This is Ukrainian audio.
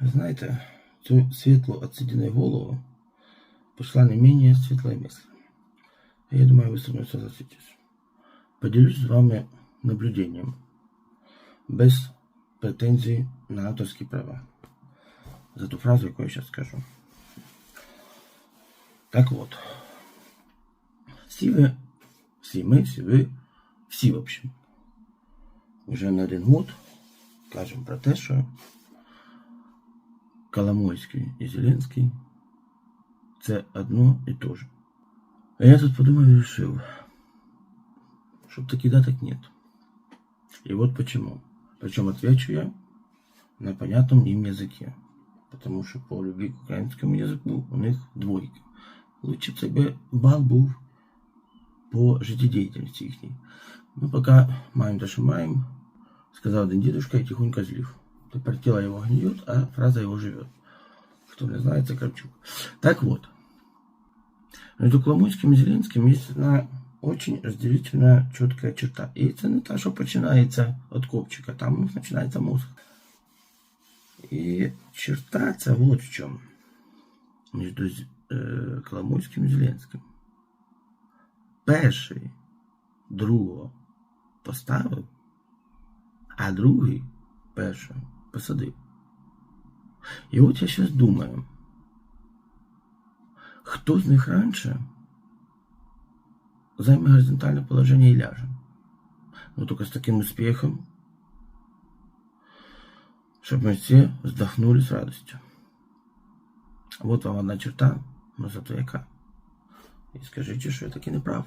Ви знаєте, цю світлу отсиденную голову пришла не менее светлая мысль. Я думаю, вы со мной согласитесь. Поделюсь с вами наблюдением. Без претензий на авторские права. За ту фразу, яку я сейчас скажу. Так вот. Всі ви, всі ми, всі ви, всі, в общем, вже не один год кажемо про те, що Коломойський і Зеленський це одно і то же. А я тут подумал и решил, что таки да, так нет. И вот почему. Причем отвечу я на понятном им языке. Потому что по любви к украинскому языку у них двойка. Лучше б цей би бал був по життєдіяльності їхній. Ну, поки маємо те, що маємо, сказав один дедушка і тихонько злив. Тепер тіло його гниет, а фраза його живет. Хто не знає, це Кравчук. Так вот. Между Коломойським і Зеленським є одна очень разделительная четкая черта. І це не та, що починається від копчика, там у них починається мозг. І черта ця вот в чому. Між е, Коломойським і Зеленським. Перший другого поставив, а другий першого посадив. І от я зараз думаю, хто з них раніше займе горизонтальне положення і ляже. Ну, только с таким успехом, чтобы мы все вздохнули с радостью. Вот вам одна черта, но зато яка. І скажіть, що я таки не прав.